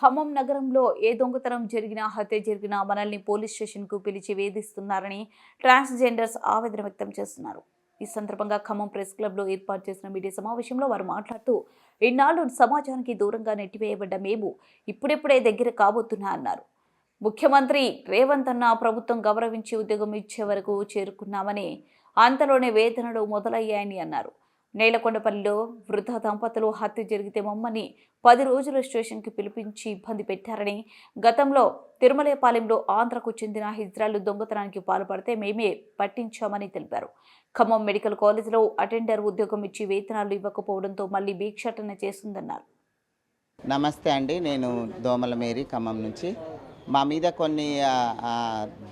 ఖమ్మం నగరంలో ఏ దొంగతనం జరిగినా హత్య జరిగినా మనల్ని పోలీస్ స్టేషన్కు పిలిచి వేధిస్తున్నారని ట్రాన్స్జెండర్స్ ఆవేదన వ్యక్తం చేస్తున్నారు. ఈ సందర్భంగా ఖమ్మం ప్రెస్ క్లబ్లో ఏర్పాటు చేసిన మీడియా సమావేశంలో వారు మాట్లాడుతూ ఇన్నాళ్ళు సమాజానికి దూరంగా నెట్టివేయబడ్డ మేము ఇప్పుడెప్పుడే దగ్గర కాబోతున్నా అన్నారు. ముఖ్యమంత్రి రేవంత్ అన్న ప్రభుత్వం గౌరవించి ఉద్యోగం ఇచ్చే వరకు చేరుకున్నామని అంతలోనే వేతనలు మొదలయ్యాయని అన్నారు. నేలకొండపల్లిలో వృద్ధ దంపతులు హత్య జరిగితే మమ్మల్ని పది రోజుల స్టేషన్కి పిలిపించి ఇబ్బంది పెట్టారని గతంలో తిరుమలపాలెంలో ఆంధ్రకు చెందిన హిజ్రాలు దొంగతనానికి పాల్పడితే మేమే పట్టించామని తెలిపారు. ఖమ్మం మెడికల్ కాలేజీలో అటెండర్ ఉద్యోగం ఇచ్చి వేతనాలు ఇవ్వకపోవడంతో మళ్ళీ భీక్షాటన చేస్తుందన్నారు. నమస్తే అండి నేను దోమల మేరీ ఖమ్మం నుంచి. మా మీద కొన్ని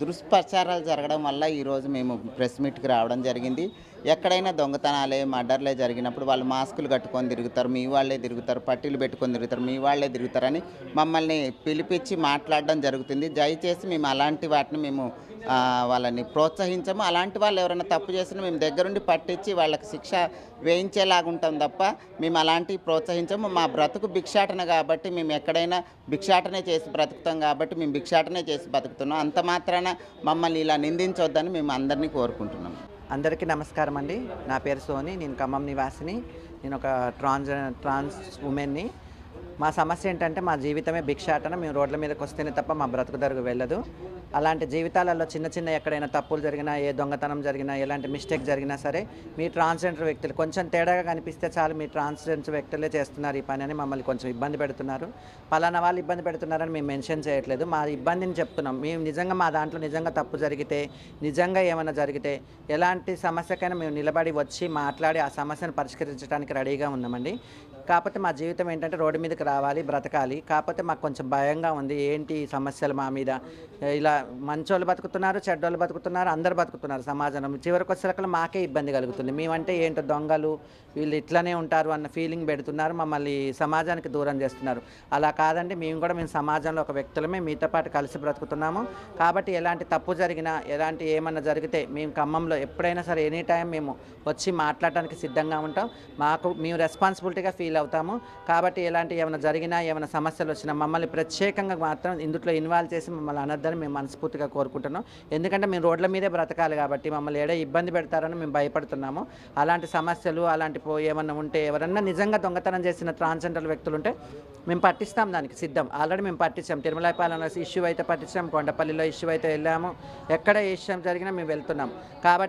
దుష్ప్రచారాలు జరగడం వల్ల ఈరోజు మేము ప్రెస్ మీట్కి రావడం జరిగింది. ఎక్కడైనా దొంగతనాలే మర్డర్లే జరిగినప్పుడు వాళ్ళు మాస్కులు కట్టుకొని తిరుగుతారు మీ వాళ్ళే తిరుగుతారు పట్టీలు పెట్టుకొని తిరుగుతారు మీ వాళ్ళే తిరుగుతారని మమ్మల్ని పిలిపించి మాట్లాడడం జరుగుతుంది. దయచేసి మేము అలాంటి వాటిని మేము వాళ్ళని ప్రోత్సహించము. అలాంటి వాళ్ళు ఎవరైనా తప్పు చేసినా మేము దగ్గరుండి పట్టించి వాళ్ళకి శిక్ష వేయించేలాగా ఉంటాం తప్ప మేము అలాంటివి ప్రోత్సహించము. మా బ్రతుకు భిక్షాటన కాబట్టి మేము ఎక్కడైనా భిక్షాటనే చేసి బ్రతుకుతాం కాబట్టి మేము భిక్షాటనే చేసి బతుకుతున్నాం. అంత మాత్రాన మమ్మల్ని ఇలా నిందించొద్దని మేము అందరినీ కోరుకుంటున్నాం. అందరికీ నమస్కారం అండి. నా పేరు సోని నేను ఖమ్మం నివాసిని. నేను ఒక ట్రాన్స్ ట్రాన్స్ ఉమెన్ని. మా సమస్య ఏంటంటే మా జీవితమే భిక్షాటన. మేము రోడ్ల మీదకి వస్తేనే తప్ప మా బ్రతుకు దరుగు వెళ్ళదు. అలాంటి జీవితాలలో చిన్న చిన్న ఎక్కడైనా తప్పులు జరిగినా ఏ దొంగతనం జరిగినా ఎలాంటి మిస్టేక్ జరిగినా సరే మీ ట్రాన్స్జెండర్ వ్యక్తులు కొంచెం తేడాగా కనిపిస్తే చాలు మీ ట్రాన్స్జెండర్ వ్యక్తులే చేస్తున్నారు ఈ పని అని మమ్మల్ని కొంచెం ఇబ్బంది పెడుతున్నారు. పలానా వాళ్ళు ఇబ్బంది పెడుతున్నారని మేము మెన్షన్ చేయట్లేదు. మా ఇబ్బందిని చెప్తున్నాం. మేము నిజంగా మా దాంట్లో నిజంగా తప్పు జరిగితే నిజంగా ఏమైనా జరిగితే ఎలాంటి సమస్యకైనా మేము నిలబడి వచ్చి మాట్లాడి ఆ సమస్యను పరిష్కరించడానికి రెడీగా ఉన్నామండి. కాకపోతే మా జీవితం ఏంటంటే రోడ్డు మీదకి రావాలి బ్రతకాలి. కాకపోతే మాకు కొంచెం భయంగా ఉంది. ఏంటి సమస్యలు మా మీద? ఇలా మంచోళ్ళు బతుకుతున్నారు చెడ్డోళ్ళు బతుకుతున్నారు అందరు బతుకుతున్నారు సమాజంలో. చివరికి వచ్చేసరికి మాకే ఇబ్బంది కలుగుతుంది. మేమంటే ఏంటో దొంగలు వీళ్ళు ఇట్లనే ఉంటారు అన్న ఫీలింగ్ పెడుతున్నారు మమ్మల్ని సమాజానికి దూరం చేస్తున్నారు. అలా కాదండి మేము కూడా మేము సమాజంలో ఒక వ్యక్తులమే మీతో పాటు కలిసి బ్రతుకుతున్నాము. కాబట్టి ఎలాంటి తప్పు జరిగినా ఎలాంటి ఏమన్నా జరిగితే మేము ఖమ్మంలో ఎప్పుడైనా సరే ఎనీ టైం మేము వచ్చి మాట్లాడటానికి సిద్ధంగా ఉంటాం. మాకు మేము రెస్పాన్సిబిలిటీగా ఫీల్ అవుతాము. కాబట్టి ఎలాంటి ఏమైనా జరిగినా ఏమైనా సమస్యలు వచ్చినా మమ్మల్ని ప్రత్యేకంగా మాత్రం ఇందులో ఇన్వాల్వ్ చేసి మమ్మల్ని అనర్థని మేము మనస్ఫూర్తిగా కోరుకుంటున్నాం. ఎందుకంటే మేము రోడ్ల మీదే బ్రతకాలి కాబట్టి మమ్మల్ని ఏడే ఇబ్బంది పెడతారని మేము భయపడుతున్నాము. అలాంటి సమస్యలు అలాంటి పో ఏమన్నా ఉంటే ఎవరన్నా నిజంగా దొంగతనం చేసిన ట్రాన్స్జెండర్ వ్యక్తులు ఉంటే మేము పట్టిస్తాం దానికి సిద్ధం. ఆల్రెడీ మేము పట్టించాం. తిరుమలపాలెంలో ఇష్యూ అయితే పట్టించాం. కొండపల్లిలో ఇష్యూ అయితే వెళ్ళాము. ఎక్కడ ఇష్యూ జరిగినా మేము వెళ్తున్నాం. కాబట్టి